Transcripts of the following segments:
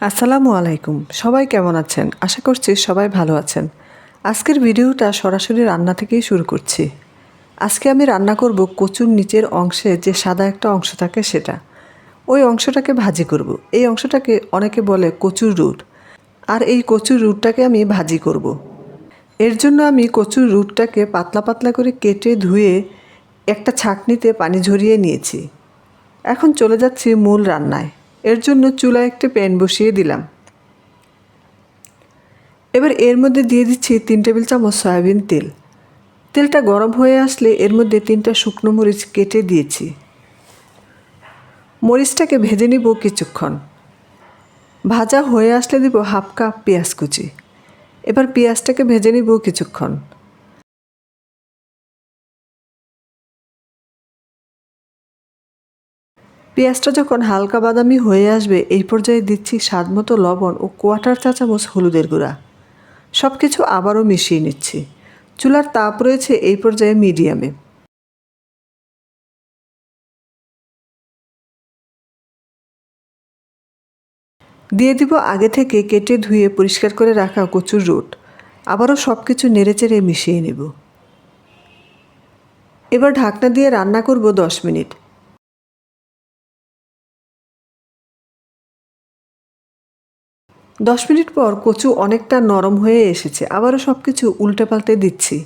আসসালামু আলাইকুম। সবাই কেমন আছেন? আশা করছি সবাই ভালো আছেন। আজকের ভিডিওটা সরাসরি রান্না থেকেই শুরু করছি। আজকে আমি রান্না করব কচুর নিচের অংশে যে সাদা একটা অংশ থাকে সেটা। ওই অংশটাকে ভাজি করব। এই অংশটাকে অনেকে বলে কচুর রুট। আর এই কচুর রুটটাকে আমি ভাজি করব। এর জন্য আমি কচুর রুটটাকে পাতলা পাতলা করে কেটে ধুয়ে একটা ছাঁকনিতে পানি ঝরিয়ে নিয়েছি। এখন চলে যাচ্ছি মূল রান্নায়। এর জন্য চুলায় একটা প্যান বসিয়ে দিলাম। এবার এর মধ্যে দিয়ে দিচ্ছি তিন টেবিল চামচ সয়াবিন তেল। তেলটা গরম হয়ে আসলে এর মধ্যে তিনটা শুকনো মরিচ কেটে দিয়েছি। মরিচটাকে ভেজে নিব কিছুক্ষণ। ভাজা হয়ে আসলে দিব হাফ কাপ পেঁয়াজ কুচি। এবার পেঁয়াজটাকে ভেজে নিব কিছুক্ষণ। পেঁয়াজটা যখন হালকা বাদামি হয়ে আসবে, এই পর্যায়ে দিচ্ছি স্বাদ মতো লবণ ও কোয়াটার চা চামচ হলুদের গুঁড়া। সব কিছু আবারও মিশিয়ে নিচ্ছি। চুলার তাপ রয়েছে এই পর্যায়ে মিডিয়ামে। দিয়ে দিব আগে থেকে কেটে ধুয়ে পরিষ্কার করে রাখা কচুর রুট। আবারও সব কিছু নেড়েচেড়ে মিশিয়ে নেব। এবার ঢাকনা দিয়ে রান্না করব দশ মিনিট। দশ মিনিট পর কচু অনেকটা নরম হয়ে এসেছে, আবারও সব কিছু উল্টে পাল্টে দিচ্ছি।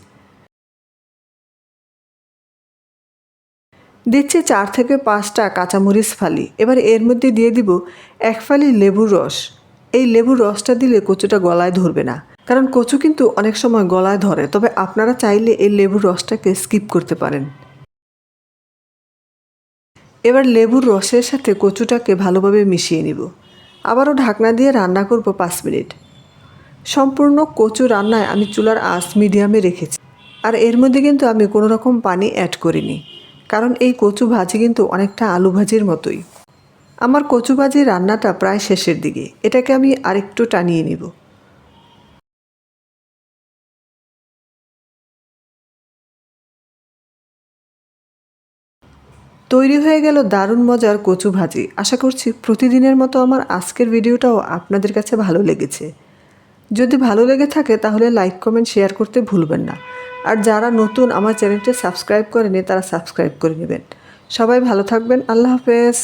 দিচ্ছি চার থেকে পাঁচটা কাঁচামরিচ ফালি, এবার এর মধ্যে দিয়ে দিব এক ফালি লেবুর রস। এই লেবুর রসটা দিলে কচুটা গলায় ধরবে না, কারণ কচু কিন্তু অনেক সময় গলায় ধরে, তবে আপনারা চাইলে এই লেবুর রসটাকে স্কিপ করতে পারেন। এবার লেবুর রসের সাথে কচুটাকে ভালোভাবে মিশিয়ে নিব। আবারও ঢাকনা দিয়ে রান্না করব পাঁচ মিনিট। সম্পূর্ণ কচু রান্নায় আমি চুলার আঁচ মিডিয়ামে রেখেছি। আর এর মধ্যে কিন্তু আমি কোনো রকম পানি অ্যাড করিনি। কারণ এই কচু ভাজি কিন্তু অনেকটা আলু ভাজির মতোই। আমার কচু ভাজির রান্নাটা প্রায় শেষের দিকে। এটাকে আমি আরেকটু টানিয়ে নিব। তৈরি হয়ে গেল দারুণ মজার কচু ভাজি। আশা করছি প্রতিদিনের মতো আমার আজকের ভিডিওটাও আপনাদের কাছে ভালো লেগেছে। যদি ভালো লেগে থাকে তাহলে লাইক, কমেন্ট, শেয়ার করতে ভুলবেন না। আর যারা নতুন আমার চ্যানেলটি সাবস্ক্রাইব করেনি তারা সাবস্ক্রাইব করে নেবেন। সবাই ভালো থাকবেন। আল্লাহ হাফেজ।